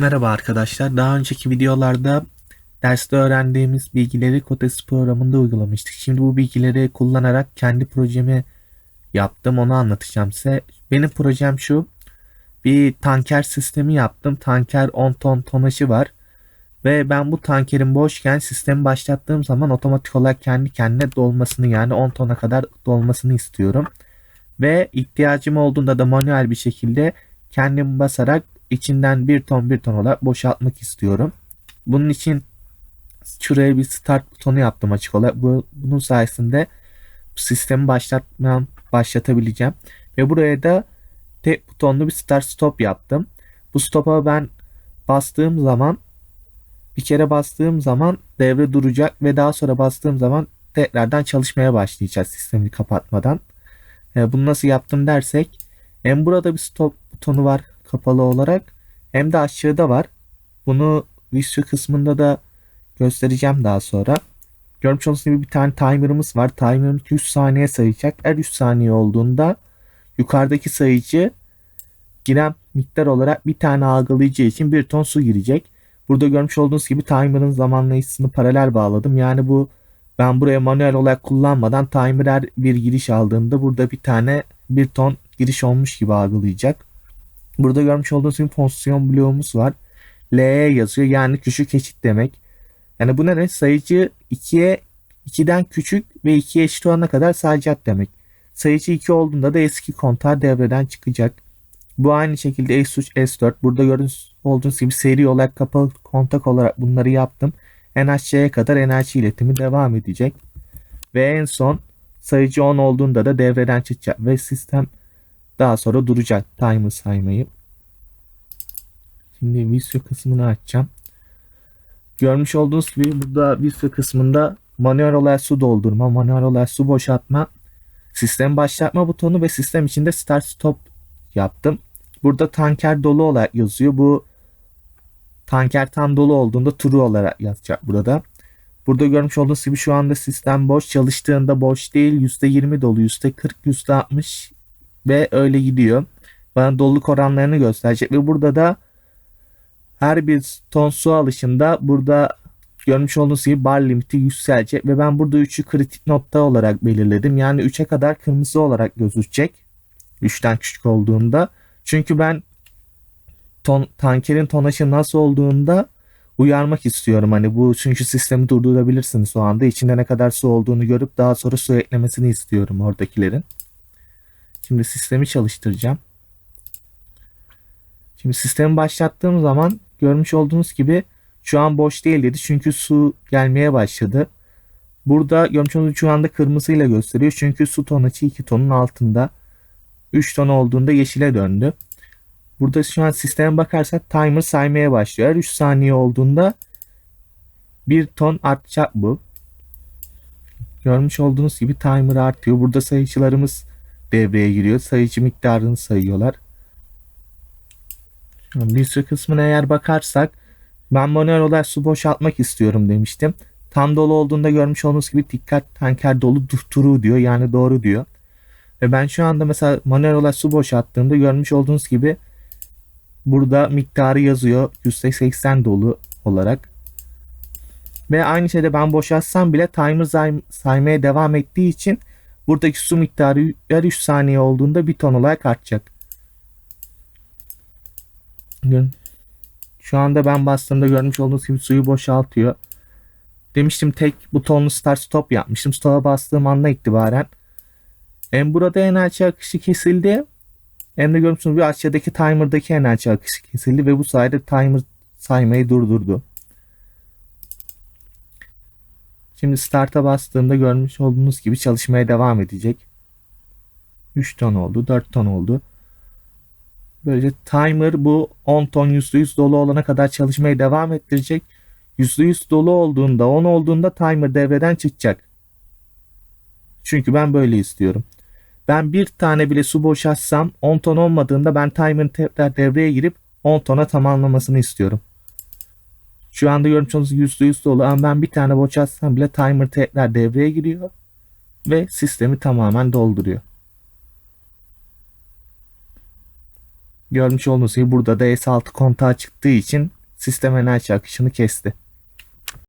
Merhaba arkadaşlar. Daha önceki videolarda derste öğrendiğimiz bilgileri Kotes programında uygulamıştık. Şimdi bu bilgileri kullanarak kendi projemi yaptım. Onu anlatacağım size. Benim projem şu. Bir tanker sistemi yaptım. Tanker 10 ton tonajı var. Ve ben bu tankerin boşken sistemi başlattığım zaman otomatik olarak kendi kendine dolmasını yani 10 tona kadar dolmasını istiyorum. Ve ihtiyacım olduğunda da manuel bir şekilde kendim basarak içinden bir ton bir ton olarak boşaltmak istiyorum. Bunun için şuraya bir start butonu yaptım açık olarak. Bu, bunun sayesinde sistemi başlatmam, başlatabileceğim. Ve buraya da tek butonlu bir start stop yaptım. Bu stopa ben bastığım zaman bir kere bastığım zaman devre duracak ve daha sonra bastığım zaman tekrardan çalışmaya başlayacağız sistemi kapatmadan. E, bunu nasıl yaptım dersek hem burada bir stop butonu var kapalı olarak hem de aşağıda var. Bunu video kısmında da göstereceğim daha sonra. Görmüş olduğunuz gibi bir tane timer'ımız var. Timer'ımız 100 saniye sayacak. Her 100 saniye olduğunda yukarıdaki sayıcı giren miktar olarak bir tane algılayıcı için bir ton su girecek. Burada görmüş olduğunuz gibi timer'ın zamanlayıcısını paralel bağladım. Yani bu ben buraya manuel olarak kullanmadan timer bir giriş aldığında burada bir tane bir ton giriş olmuş gibi algılayacak. Burada görmüş olduğunuz gibi fonksiyon bloğumuz var. L'ye yazıyor yani küçük eşit demek. Yani bu ne demek? Sayıcı 2'ye 2'den küçük ve 2'ye eşit olana kadar sayacak demek. Sayıcı 2 olduğunda da eski kontar devreden çıkacak. Bu aynı şekilde S3, S4. Burada gördüğünüz olduğunuz gibi seri olarak kapalı kontak olarak bunları yaptım. NHC'ye kadar enerji iletimi devam edecek. Ve en son sayıcı 10 olduğunda da devreden çıkacak ve sistem daha sonra duracak timer saymayı. Şimdi video kısmını açacağım. Görmüş olduğunuz gibi burada video kısmında manuel olarak su doldurma, manuel olarak su boşaltma, sistem başlatma butonu ve sistem içinde start stop yaptım. Burada tanker dolu olarak yazıyor. Bu tanker tam dolu olduğunda true olarak yazacak burada. Burada görmüş olduğunuz gibi şu anda sistem boş. Çalıştığında boş değil. %20 dolu, %40, %60 ve öyle gidiyor. Bana doluluk oranlarını gösterecek ve burada da her bir ton su alışında burada görmüş olduğunuz gibi bar limiti yükselecek ve ben burada 3'ü kritik nokta olarak belirledim. Yani 3'e kadar kırmızı olarak gözükecek. 3'ten küçük olduğunda. Çünkü ben ton, tankerin tonajı nasıl olduğunda uyarmak istiyorum. Hani bu çünkü sistemi durdurabilirsiniz o anda. İçinde ne kadar su olduğunu görüp daha sonra su eklemesini istiyorum oradakilerin. Şimdi sistemi çalıştıracağım. Şimdi sistemi başlattığım zaman görmüş olduğunuz gibi şu an boş değil dedi. Çünkü su gelmeye başladı. Burada görmüş olduğunuz şu anda kırmızıyla gösteriyor. Çünkü su tonajı 2 tonun altında. 3 ton olduğunda yeşile döndü. Burada şu an sisteme bakarsak timer saymaya başlıyor. Her 3 saniye olduğunda 1 ton artacak bu. Görmüş olduğunuz gibi timer artıyor. Burada sayıcılarımız devreye giriyor. Sayıcı miktarını sayıyorlar. Sürü kısmına eğer bakarsak ben manuel olarak su boşaltmak istiyorum demiştim. Tam dolu olduğunda görmüş olduğunuz gibi dikkat tanker dolu true diyor yani doğru diyor. Ve ben şu anda mesela manuel olarak su boşalttığımda görmüş olduğunuz gibi burada miktarı yazıyor %80 dolu olarak. Ve aynı şeyde ben boşaltsam bile timer say saymaya devam ettiği için buradaki su miktarı her 3 saniye olduğunda bir ton olarak artacak. Şu anda ben bastığımda görmüş olduğunuz gibi suyu boşaltıyor. Demiştim tek butonlu start stop yapmıştım. Stop'a bastığım anda itibaren hem burada enerji akışı kesildi hem de görmüşsünüz bir aşağıdaki timer'daki enerji akışı kesildi ve bu sayede timer saymayı durdurdu. Şimdi start'a bastığımda görmüş olduğunuz gibi çalışmaya devam edecek. 3 ton oldu, 4 ton oldu. Böylece timer bu 10 ton %100 dolu olana kadar çalışmaya devam ettirecek. %100 dolu olduğunda 10 olduğunda timer devreden çıkacak. Çünkü ben böyle istiyorum. Ben bir tane bile su boşaltsam 10 ton olmadığında ben timer'ın tekrar devreye girip 10 tona tamamlamasını istiyorum. Şu anda olduğunuz %100 dolu ama ben bir tane boşaltsam bile timer tekrar devreye giriyor ve sistemi tamamen dolduruyor. Görmüş olduğunuz gibi burada da S6 kontağı çıktığı için sistem enerji akışını kesti.